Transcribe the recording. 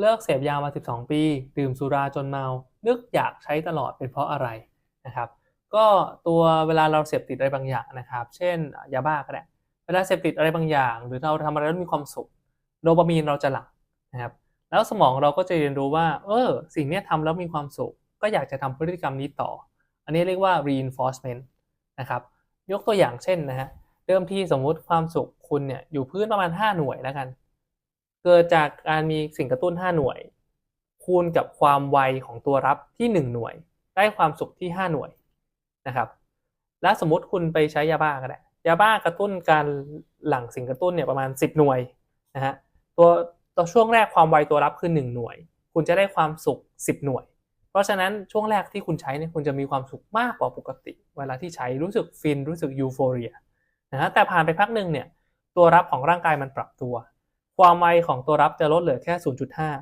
เลิกเสพยามา 12 ปี ดื่มสุราจนเมา นึกอยากใช้ตลอดเป็นเพราะอะไรนะครับ ก็ตัวเวลาเราเสพติดอะไรบางอย่างนะครับ เช่นยาบ้าก็ได้เวลาเสพติดอะไรบางอย่าง หรือเราทำอะไรแล้วมีความสุขโดปามีนเราจะหลั่งนะครับแล้วสมองเราก็จะเรียนรู้ว่า เออ สิ่งนี้ทำแล้วมีความสุข ก็อยากจะทำพฤติกรรมนี้ต่อ อันนี้เรียกว่า reinforcement นะครับยกตัวอย่างเช่นนะฮะเดิมทีสมมุติความสุขคุณเนี่ยอยู่พื้นประมาณ 5 หน่วยแล้วกัน เกิดจากการมีสิ่งกระตุ้น 5 หน่วย คูณกับความไวของตัวรับที่ 1 หน่วย ได้ความสุขที่ 5 หน่วยนะครับ และสมมติคุณไปใช้ยาบ้าก็ได้ยาบ้ากระตุ้นการหลั่งสิ่งกระตุ้นเนี่ยประมาณ 10 หน่วยนะฮะตัวตัวช่วงแรกความไวตัวรับคือ 1 หน่วย คุณจะได้ความสุข 10 หน่วย เพราะฉะนั้นช่วงแรกที่คุณใช้เนี่ยคุณจะมีความสุขมากกว่าปกติ เวลาที่ใช้รู้สึกฟินรู้สึกยูโฟเรียนะฮะแต่ผ่านไปพักหนึ่งเนี่ยตัวรับของร่างกายมันปรับตัว ความไวของตัวรับจะลดเหลือแค่ 0.5